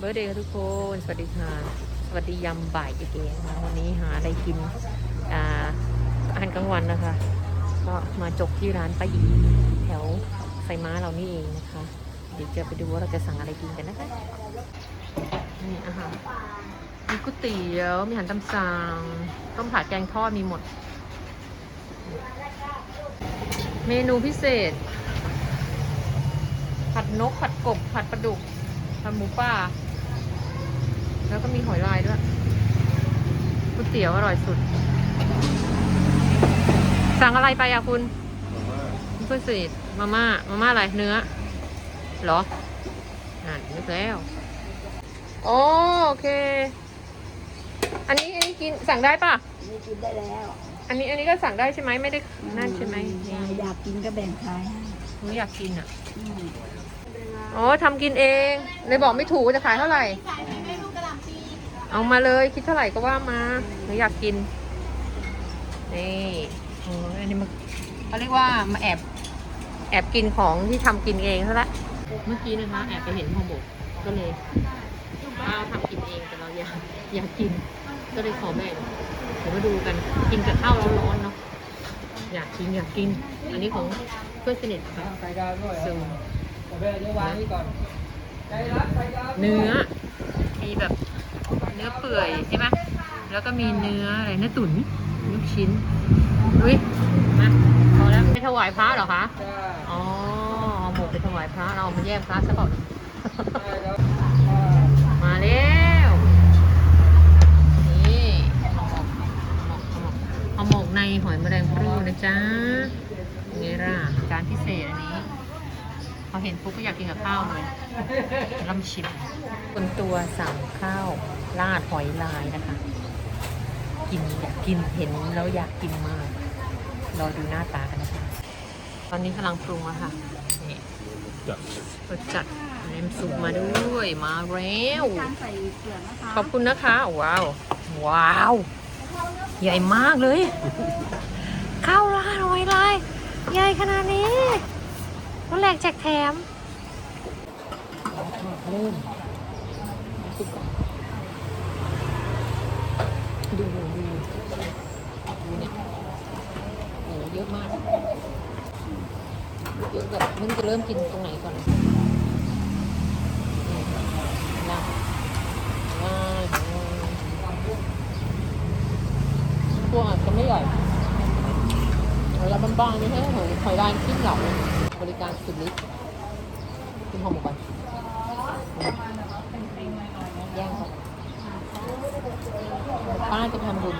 เบอร์เดย์ค่ะทุกคน สวัสดีค่ะ สวัสดียามบ่ายเก๋ๆนะคะวันนี้หาอะไรกินอ่าอาหารกลางวันนะคะ ก็มาจบที่ร้านป้าหยีแถวไซม้าเรานี่เองนะคะ เดี๋ยวจะไปดูว่าเราจะสั่งอะไรกินกันนะคะ นี่อาหารมีก๋วยเตี๋ยว มีอาหารตำสั่ง ต้มผัดแกงทอดมีหมด เมนูพิเศษ ผัดนก ผัดกบ ผัดปลาดุกผัดหมูป่า แล้วก็มีหอยลายด้วยก๋วยเตี๋ยวอร่อยสุด สั่งอะไรไปอะคุณเพื่อนสนิทมาม่ามาม่าอะไรเนื้อเหรออ่านนึกแล้วอ๋อโอเค อันนี้อันนี้กินสั่งได้ปะนี่กินได้แล้ว อันนี้อันนี้ก็สั่งได้ใช่ไหมไม่ได้นั่นใช่ไหมนี่อยากกินก็แบ่งขายให้หนูอยากกินอะอืมอ๋อทำกินเองเลยบอกไม่ถูกว่าจะขายเท่าไหร่ เอามาเลยคิดเท่าไหร่ก็ว่ามาหนูอยากกิน นี่โอ้ยอันนี้มันเขาเรียกว่ามาแอบ แอบกินของที่ทำกินเองซะละเมื่อกี้นะคะ แอบไปเห็นห่อหมกก็เลยป้าทำกินเองแต่เราอยากอยากกิน ก็เลยขอแบ่งเดี๋ยวมาดูกันกินกับข้าวร้อนๆเนาะอยากกินอยากกิน อันนี้ของเพื่อนสนิทค่ะไข่ดาวด้วยซูมเดี๋ยวเดี๋ยววางนี่ก่อนไก่รับไข่ดาวเนื้อมีแบบเนื้อเปื่อยใช่ไหมแล้วก็มีเนื้ออะไรเนื้อตุ๋นลูกชิ้นอุ้ยมาพอแล้วไปถวายพระเหรอคะจ้าอ๋อเอาหมกไปถวายพระเราเอามาแยกพระซะก่อนได้แล้วมาแล้วนี่เอาหมกเอาหมกเอาหมกในหอยแมลงภู่นะจ๊ะนี่ล่ะจานพิเศษอันนี้พอเห็นปุ๊บก็อยากกินกับข้าวเลยลำชิมคนตัวสั่งข้าว ราดหอยลายนะคะ กินอยากกินเห็นแล้วอยากกินมาก รอดูหน้าตากันนะคะ ตอนนี้กำลังปรุงอะค่ะนี่รสจัดน้ำซุปมาด้วยมาแล้วการใส่เกลือนะคะขอบคุณนะคะ ว้าว ว้าว ใหญ่มากเลยข้าวราดหอยลายใหญ่ขนาดนี้รถแรกแจกแถมเริ่มดูดูดูดูเนี่ยโอ้เยอะ มากเดี๋ยอะแบบม่รู้จะเริ่มกินตรงไหนก่อนนะว้าวพวกอาจจะไม่ใหญ่แล้วบานๆนี่ให้หอยหอยลายชิ้นเหล่าบริการสุดฤทธิ์กินหอมกก่อนย่างก่อนป้าจะทำบุญ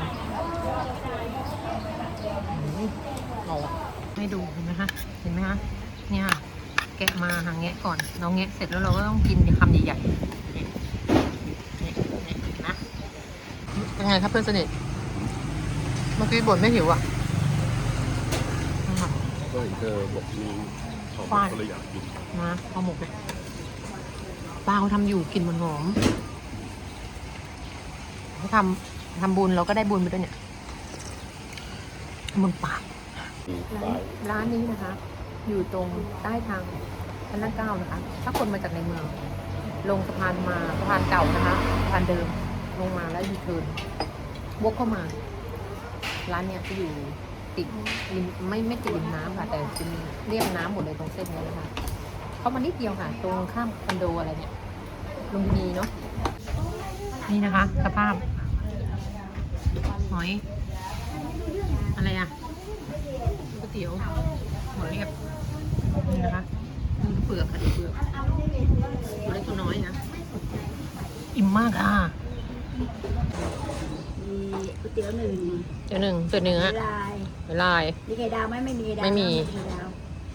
อืมเอาอะ ให้ดูเห็นไหมคะเห็นไหมคะเนี่ยค่ะแกะมาหางแงะก่อนเราแงะเสร็จแล้วเราก็ต้องกินคำใหญ่ๆนี่นี่นี่นะเป็นไงครับเพื่อนสนิทเมื่อกี้บ่นไม่หิวอะก็เห็นเธอบอกมีของฟาดก็เลยอยากกินมาเอาหมกเลยป้าเขาทำอยู่กลิ่นมันหอมเขาทำทำบุญเราก็ได้บุญไปด้วยเนี่ยบุญปาก ปลายร้านนี้นะคะ อยู่ตรงใต้ทางพระนั่งเก้านะคะ ถ้าคนมาจากในเมือง ลงสะพานมาสะพานเก่านะคะสะพานเดิมลงมาแล้วยูเทิร์นวกเข้ามา ร้านเนี้ยจะอยู่ติดริมไม่ไม่ติดริมน้ำค่ะ แต่จะมีเรียบน้ำหมดเลยตรงเส้นนี้นะคะ เข้ามานิดเดียวค่ะ ตรงข้ามคอนโดอะไรเนี่ยลุมพินีเนาะนี่นะคะ สภาพหอย อะไรอะ ก๋วยเตี๋ยวหอยเรียบนี่นะคะนี่เปลือกค่ะดูเปลือกตัวเล็กตัวน้อยนะ อิ่มมากค่ะมีก๋วยเตี๋ยวหนึ่งเดี๋ยวหนึ่งตัวเนื้อลายลาย มีไข่ดาวไหมไม่มีไข่ดาวไม่มีไข่ดาว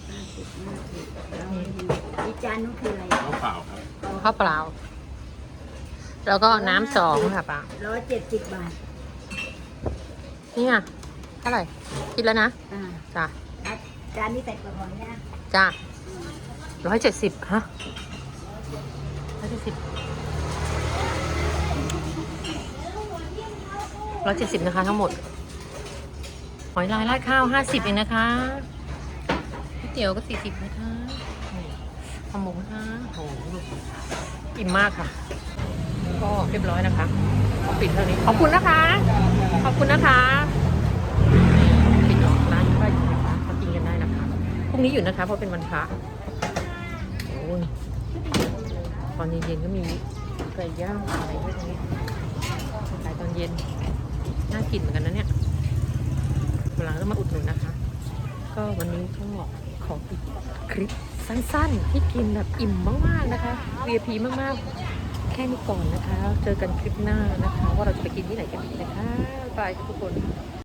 ห้าสิบห้าสิบแล้วไม่มีอีกจานนู้นคืออะไรข้าวเปล่าครับข้าวเปล่า แล้วก็น้ำสองค่ะป้าร้อยเจ็ดสิบบาทนี่ค่ะเท่าไหร่คิดแล้วนะอ่าจ้ะจานนี้ใส่กระป๋องเนี่ยจ้ะร้อยเจ็ดสิบฮะร้อยเจ็ดสิบร้อยเจ็ดสิบนะคะ ทั้งหมด หอยลายราดข้าวห้าสิบเองนะคะก๋วยเตี๋ยวก็สี่สิบนะคะนี่ขาวหมกนะคะโอ้โหอิ่มมากค่ะ ก็เรียบร้อยนะคะขอปิดเท่านี้ ขอบคุณนะคะ ขอบคุณนะคะ ปิดร้านก็อยู่นะคะมากินกันได้นะคะ พรุ่ง นี้อยู่นะคะ เพราะเป็นวันพระโอ้ยตอนเย็นๆก็มีไก่ย่างอะไรด้วยตรงนี้ขายตอนเย็น น่ากินเหมือนกันนะเนี่ยวันหลังก็มาอุดหนุนนะคะ ก็วันนี้ก็ขอปิดคลิปสั้นๆ ที่กินแบบอิ่มมากๆนะคะ VIP มากๆ แค่นี้ก่อนนะคะ เจอกันคลิปหน้านะคะ ว่าเราจะไปกินที่ไหนกันอีกนะคะบายทุกคน